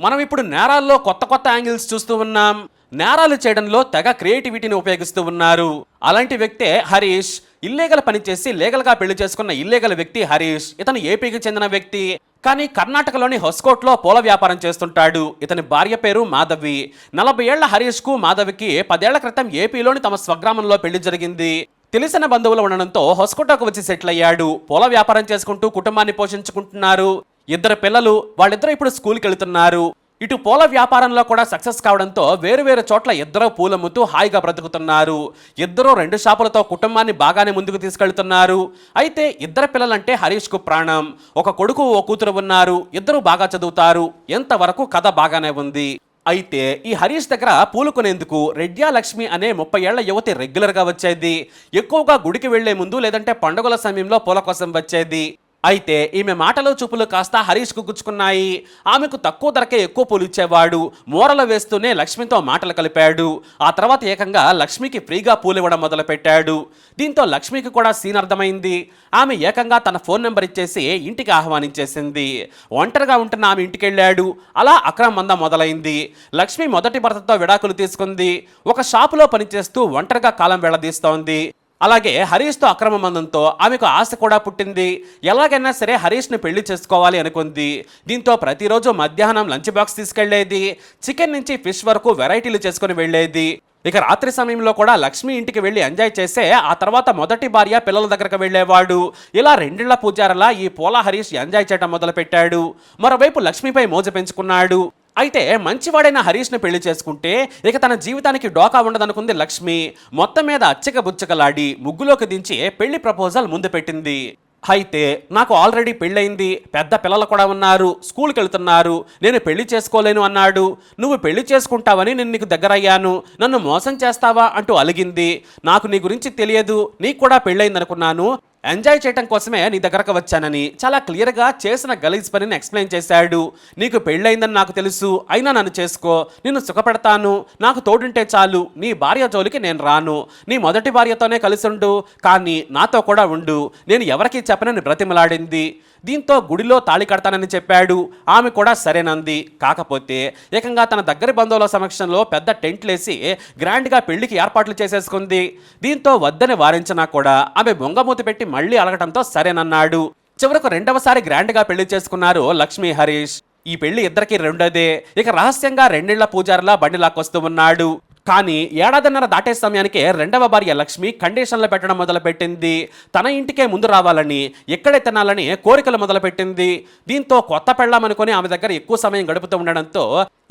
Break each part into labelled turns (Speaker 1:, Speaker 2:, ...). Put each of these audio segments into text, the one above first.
Speaker 1: మనం ఇప్పుడు నేరాల్లో కొత్త కొత్త యాంగిల్స్ చూస్తూ ఉన్నాం. నేరాలు చేయడంలో తెగ క్రియేటివిటీని ఉపయోగిస్తూ ఉన్నారు. అలాంటి వ్యక్తే హరీష్. ఇల్లీగల్ పనిచేసి లీగల్గా పెళ్ళి చేసుకున్న ఇల్లీగల్ వ్యక్తి హరీష్. ఇతను ఏపీకి చెందిన వ్యక్తి. కానీ కర్ణాటకలోని హొస్కోట్లో పూల వ్యాపారం చేస్తుంటాడు. ఇతని భార్య పేరు మాధవి. నలభై ఏళ్ళ హరీష్కు మాధవికి పదేళ్ళ క్రితం ఏపీలోని తమ స్వగ్రామంలో పెళ్ళి జరిగింది. తెలిసిన బంధువులు ఉండడంతో హొస్కోటకు వచ్చి సెటిల్ అయ్యాడు. పూల వ్యాపారం చేసుకుంటూ కుటుంబాన్ని పోషించుకుంటున్నారు. ఇద్దరు పిల్లలు వాళ్ళిద్దరూ ఇప్పుడు స్కూల్కి వెళుతున్నారు. ఇటు పూల వ్యాపారంలో కూడా సక్సెస్ కావడంతో వేరు వేరు చోట్ల ఇద్దరు పూలమ్ముతూ హాయిగా బ్రతుకుతున్నారు. ఇద్దరు రెండు షాపులతో కుటుంబాన్ని బాగానే ముందుకు తీసుకెళ్తున్నారు. అయితే ఇద్దరు పిల్లలంటే హరీష్కు ప్రాణం. ఒక కొడుకు ఓ కూతురు ఉన్నారు. ఇద్దరు బాగా చదువుతారు. ఎంతవరకు కథ బాగానే ఉంది. అయితే ఈ హరీష్ దగ్గర పూలు కొనేందుకు రెడ్యా లక్ష్మి అనే ముప్పై ఏళ్ళ యువతి రెగ్యులర్గా వచ్చేది. ఎక్కువగా గుడికి వెళ్ళే ముందు లేదంటే పండుగల సమయంలో పూల కోసం వచ్చేది. అయితే ఈమె మాటలు చూపులు కాస్త హరీష్కు గుచ్చుకున్నాయి. ఆమెకు తక్కువ ధరకే ఎక్కువ పూలు ఇచ్చేవాడు. మూరలు వేస్తూనే లక్ష్మితో మాటలు కలిపాడు. ఆ తర్వాత ఏకంగా లక్ష్మికి ఫ్రీగా పూలు ఇవ్వడం మొదలుపెట్టాడు. దీంతో లక్ష్మికి కూడా సీన్ అర్థమైంది. ఆమె ఏకంగా తన ఫోన్ నెంబర్ ఇచ్చేసి ఇంటికి ఆహ్వానించేసింది. ఒంటరిగా ఉంటున్న ఆమె ఇంటికి వెళ్ళాడు అలా అక్రమంద మొదలైంది. లక్ష్మి మొదటి భర్తతో విడాకులు తీసుకుంది. ఒక షాపులో పనిచేస్తూ ఒంటరిగా కాలం వెళ్ళదీస్తోంది అలాగే హరీష్తో అక్రమ మందంతో ఆమెకు ఆశ కూడా పుట్టింది. ఎలాగైనా సరే హరీష్ని పెళ్ళి చేసుకోవాలి అనుకుంది. దీంతో ప్రతిరోజు మధ్యాహ్నం లంచ్ బాక్స్ తీసుకెళ్ళేది. చికెన్ నుంచి ఫిష్ వరకు వెరైటీలు చేసుకుని వెళ్ళేది. ఇక రాత్రి సమయంలో కూడా లక్ష్మి ఇంటికి వెళ్ళి ఎంజాయ్ చేసే ఆ తర్వాత మొదటి భార్య పిల్లల దగ్గరకు వెళ్ళేవాడు. ఇలా రెండిళ్ళ పూజారలా ఈ పోలా హరీష్ ఎంజాయ్ చేయడం మొదలుపెట్టాడు. మరోవైపు లక్ష్మిపై మోజ పెంచుకున్నాడు. అయితే మంచివాడైన హరీష్ని పెళ్ళి చేసుకుంటే ఇక తన జీవితానికి డోకా ఉండదనుకుంది లక్ష్మి. మొత్తం మీద అచ్చక బుచ్చకలాడి ముగ్గులోకి దించి పెళ్ళి ప్రపోజల్ ముందు పెట్టింది. అయితే నాకు ఆల్రెడీ పెళ్ళయింది. పెద్ద పిల్లలు కూడా ఉన్నారు. స్కూల్కి వెళ్తున్నారు. నేను పెళ్ళి చేసుకోలేను అన్నాడు. నువ్వు పెళ్ళి చేసుకుంటావని నేను నీకు దగ్గరయ్యాను. నన్ను మోసం చేస్తావా? అంటూ అలిగింది. నాకు నీ గురించి తెలియదు. నీకు కూడా పెళ్ళయింది అనుకున్నాను ఎంజాయ్ చేయడం కోసమే నీ దగ్గరకు వచ్చానని చాలా క్లియర్గా చేసిన గలీజ్ పనిని ఎక్స్ప్లెయిన్ చేశాడు. నీకు పెళ్ళయిందని నాకు తెలుసు. అయినా నన్ను చేసుకో. నిన్ను సుఖపెడతాను. నాకు తోడుంటే చాలు. నీ భార్య జోలికి నేను రాను. నీ మొదటి భార్యతోనే కలిసి ఉండు కానీ నాతో కూడా ఉండు. నేను ఎవరికీ చెప్పనని బ్రతిమలాడింది. దీంతో గుడిలో తాళి కడతానని చెప్పాడు. ఆమె కూడా సరేనంది. కాకపోతే ఏకంగా తన దగ్గర బంధువుల సమక్షంలో పెద్ద టెంట్లేసి గ్రాండ్గా పెళ్ళికి ఏర్పాట్లు చేసేసుకుంది. దీంతో వద్దని వారించినా కూడా ఆమె బొంగమూతి పెట్టి మళ్ళీ అలగటంతో సరేనన్నాడు. చివరకు రెండవసారి గ్రాండ్గా పెళ్ళి చేసుకున్నారు లక్ష్మీ హరీష్. ఈ పెళ్ళి ఇద్దరికి రెండోదే. ఇక రహస్యంగా రెండేళ్ళ పూజారిలా బండి లాక్కొస్తూ ఉన్నాడు. కానీ ఏడాదిన్నర దాటే సమయానికే రెండవ భార్య లక్ష్మి కండిషన్లు పెట్టడం మొదలుపెట్టింది. తన ఇంటికే ముందు రావాలని ఎక్కడే తినాలని కోరికలు మొదలుపెట్టింది. దీంతో కొత్త పెళ్ళామనుకుని ఆమె దగ్గర ఎక్కువ సమయం గడుపుతూ ఉండడంతో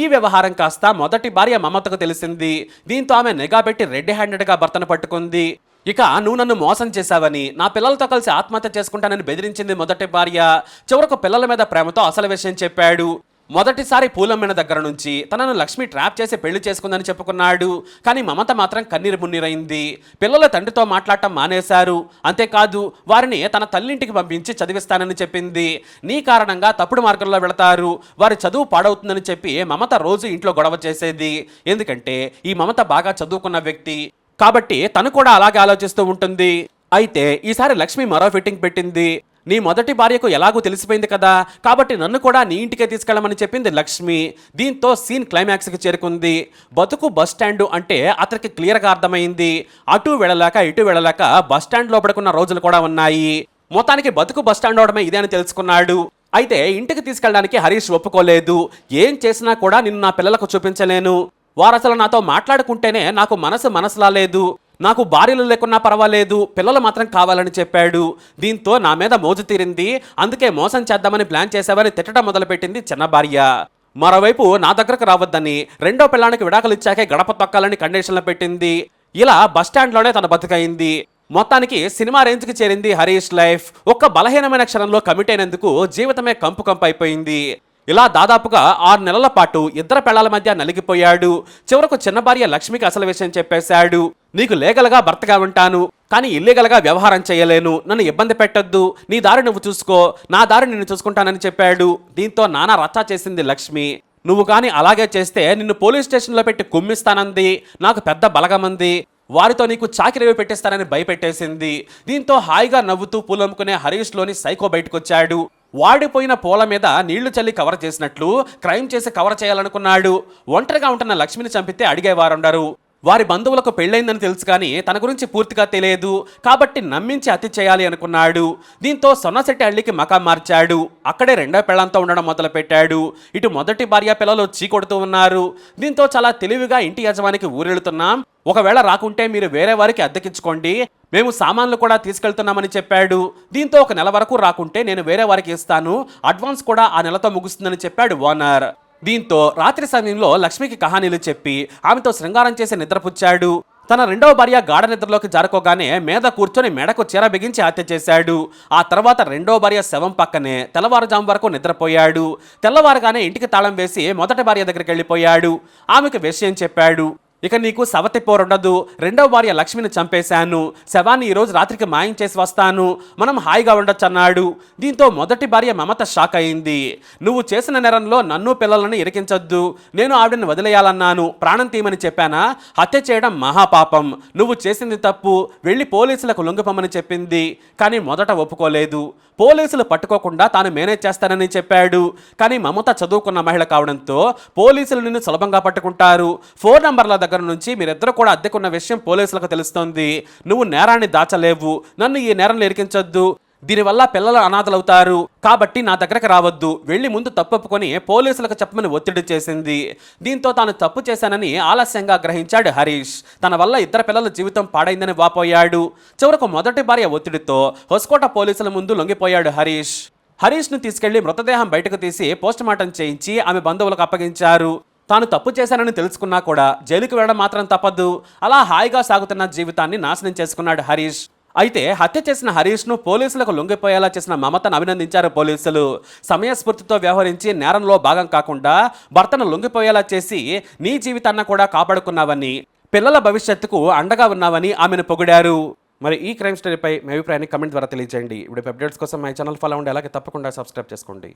Speaker 1: ఈ వ్యవహారం కాస్త మొదటి భార్య మమతకు తెలిసింది. దీంతో ఆమె నిఘా పెట్టి రెడ్ హ్యాండెడ్గా భర్తను పట్టుకుంది. ఇక నువ్వు నన్ను మోసం చేశావని నా పిల్లలతో కలిసి ఆత్మహత్య చేసుకుంటానని బెదిరించింది మొదటి భార్య. చివరకు పిల్లల మీద ప్రేమతో అసలు విషయం చెప్పాడు. మొదటిసారి పూలమ్మిన దగ్గర నుంచి తనను లక్ష్మి ట్రాప్ చేసి పెళ్ళి చేసుకుందని చెప్పుకున్నాడు. కానీ మమత మాత్రం కన్నీరు మున్నీరైంది. పిల్లల తండ్రితో మాట్లాడటం మానేశారు. అంతేకాదు వారిని తన తల్లింటికి పంపించి చదివిస్తానని చెప్పింది. నీ కారణంగా తప్పుడు మార్గంలో వెళతారు. వారి చదువు పాడవుతుందని చెప్పి మమత రోజు ఇంట్లో గొడవ చేసేది. ఎందుకంటే ఈ మమత బాగా చదువుకున్న వ్యక్తి. కాబట్టి తను కూడా అలాగే ఆలోచిస్తూ ఉంటుంది. అయితే ఈసారి లక్ష్మి మరో ఫిట్టింగ్ పెట్టింది. నీ మొదటి భార్యకు ఎలాగో తెలిసిపోయింది కదా? కాబట్టి నన్ను కూడా నీ ఇంటికే తీసుకెళ్ళమని చెప్పింది లక్ష్మి. దీంతో సీన్ క్లైమాక్స్కి చేరుకుంది. బతుకు బస్ స్టాండ్ అంటే అతనికి క్లియర్గా అర్థమైంది. అటు వెళ్ళలేక ఇటు వెళ్ళలేక బస్ స్టాండ్లో పడుకున్న రోజులు కూడా ఉన్నాయి. మొత్తానికి బతుకు బస్ స్టాండ్ అవడమే ఇదే అని తెలుసుకున్నాడు. అయితే ఇంటికి తీసుకెళ్ళడానికి హరీష్ ఒప్పుకోలేదు. ఏం చేసినా కూడా నిన్ను నా పిల్లలకు చూపించలేను. వారు అసలు నాతో మాట్లాడుకుంటేనే నాకు మనసు మనసులా లేదు. నాకు భార్యలు లేకున్నా పర్వాలేదు పిల్లలు మాత్రం కావాలని చెప్పాడు. దీంతో నా మీద మోజు తీరింది. అందుకే మోసం చేద్దామని ప్లాన్ చేశావని తిట్టడం మొదలుపెట్టింది చిన్న భార్య. మరోవైపు నా దగ్గరకు రావద్దని రెండో పిల్లానికి విడాకులు ఇచ్చాకే గడప తొక్కాలని కండిషన్లు పెట్టింది. ఇలా బస్టాండ్లోనే తన బతుకైంది మొత్తానికి సినిమా రేంజ్కి చేరింది హరీష్ లైఫ్. ఒక్క బలహీనమైన క్షణంలో కమిట్ అయినందుకు జీవితమే కంపు కంపు అయిపోయింది. ఇలా దాదాపుగా ఆరు నెలల పాటు ఇద్దరు పెళ్ళాల మధ్య నలిగిపోయాడు. చివరకు చిన్న భార్య లక్ష్మికి అసలు విషయం చెప్పేశాడు. నీకు లీగల్గా భర్తగా ఉంటాను కానీ ఇల్లీగల్గా వ్యవహారం చేయలేను. నన్ను ఇబ్బంది పెట్టొద్దు. నీ దారి నువ్వు చూసుకో. నా దారి నిన్ను చూసుకుంటానని చెప్పాడు. దీంతో నానా రచ్చా చేసింది లక్ష్మి. నువ్వు కానీ అలాగే చేస్తే నిన్ను పోలీస్ స్టేషన్లో పెట్టి కుమ్మిస్తానంది. నాకు పెద్ద బలగమంది. వారితో నీకు చాకిరేవి పెట్టేస్తానని భయపెట్టేసింది. దీంతో హాయిగా నవ్వుతూ పూలమ్ముకునే హరీష్లోని సైకో బయటకొచ్చాడు. వాడిపోయిన పూల మీద నీళ్ళు చల్లి కవర్ చేసినట్లు క్రైమ్ చేసి కవర్ చేయాలనుకున్నాడు. ఒంటరిగా ఉంటున్న లక్ష్మిని చంపితే అడిగేవారుండరు. వారి బంధువులకు పెళ్ళైందని తెలుసు కానీ తన గురించి పూర్తిగా తెలియదు. కాబట్టి నమ్మించి అతి చేయాలి అనుకున్నాడు. దీంతో సొన్నశెట్టి అల్లికి మకా మార్చాడు. అక్కడే రెండో పెళ్ళంతో ఉండడం మొదలుపెట్టాడు. ఇటు మొదటి భార్య పిల్లలు చీకొడుతూ ఉన్నారు. దీంతో చాలా తెలివిగా ఇంటి యజమానికి ఊరెళ్తున్నాం. ఒకవేళ రాకుంటే మీరు వేరే వారికి అద్దెకించుకోండి మేము సామాన్లు కూడా తీసుకెళ్తున్నామని చెప్పాడు. దీంతో ఒక నెల వరకు రాకుంటే నేను వేరే వారికి ఇస్తాను. అడ్వాన్స్ కూడా ఆ నెలతో ముగుస్తుందని చెప్పాడు ఓనర్. దీంతో రాత్రి సమయంలో లక్ష్మికి కహానీలు చెప్పి ఆమెతో శృంగారం చేసి నిద్రపుచ్చాడు. తన రెండవ భార్య గాఢ నిద్రలోకి జారుకోగానే మీద కూర్చొని మెడకు చీర బిగించి హత్య చేశాడు. ఆ తర్వాత రెండవ భార్య శవం పక్కనే తెల్లవారుజాము వరకు నిద్రపోయాడు. తెల్లవారుగానే ఇంటికి తాళం వేసి మొదటి భార్య దగ్గరికి వెళ్ళిపోయాడు. ఆమెకు విషయం చెప్పాడు. ఇక నీకు సవతి పోరుండదు. రెండవ భార్య లక్ష్మిని చంపేశాను. శవాన్ని ఈరోజు రాత్రికి మాయం చేసి వస్తాను. మనం హాయిగా ఉండొచ్చు అన్నాడు దీంతో మొదటి భార్య మమత షాక్ అయింది. నువ్వు చేసిన నెరంలో నన్ను పిల్లలను ఇరికించొద్దు. నేను ఆవిడని వదిలేయాలన్నాను. ప్రాణం తీయమని చెప్పానా? హత్య చేయడం మహాపాపం. నువ్వు చేసింది తప్పు. వెళ్ళి పోలీసులకు లొంగిపోమని చెప్పింది. కానీ మొదట ఒప్పుకోలేదు. పోలీసులు పట్టుకోకుండా తాను మేనేజ్ చేస్తానని చెప్పాడు. కానీ మమత చదువుకున్న మహిళ కావడంతో పోలీసులు నిన్ను సులభంగా పట్టుకుంటారు. ఫోన్ నంబర్ల దగ్గర నుంచి మీరిద్దరు కూడా అద్దెకున్న విషయం పోలీసులకు తెలుస్తోంది. నువ్వు నేరాన్ని దాచలేవు. నన్ను ఈ నేరంలో ఇరికించొద్దు దీనివల్ల పిల్లలు అనాథలవుతారు. కాబట్టి నా దగ్గరకు రావద్దు. వెళ్ళి ముందు తప్పుకొని పోలీసులకు చెప్పమని ఒత్తిడి చేసింది. దీంతో తాను తప్పు చేశానని ఆలస్యంగా గ్రహించాడు హరీష్. తన వల్ల ఇద్దరు పిల్లల జీవితం పాడైందని వాపోయాడు. చివరకు మొదటి భార్య ఒత్తిడితో హొస్కోట పోలీసుల ముందు లొంగిపోయాడు హరీష్. హరీష్ను తీసుకెళ్ళి మృతదేహం బయటకు తీసి పోస్టుమార్టం చేయించి ఆమె బంధువులకు అప్పగించారు. తాను తప్పు చేశానని తెలుసుకున్నా కూడా జైలుకు వెళ్ళడం మాత్రం తప్పదు. అలా హాయిగా సాగుతున్న జీవితాన్ని నాశనం చేసుకున్నాడు హరీష్. అయితే హత్య చేసిన హరీష్ను పోలీసులకు లొంగిపోయేలా చేసిన మమతను అభినందించారు పోలీసులు. సమయస్ఫూర్తితో వ్యవహరించి నేరంలో భాగం కాకుండా భర్తను లొంగిపోయేలా చేసి నీ జీవితాన్ని కూడా కాపాడుకున్నావని పిల్లల భవిష్యత్తుకు అండగా ఉన్నావని ఆమెను పొగిడారు. మరి ఈ క్రైమ్ స్టోరీపై మీ అభిప్రాయాన్ని కమెంట్ ద్వారా తెలియజేయండి. ఇప్పుడు అప్డేట్స్ కోసం మై ఛానల్ ఫాలో ఉండి అలాగే తప్పకుండా సబ్స్క్రైబ్ చేసుకోండి.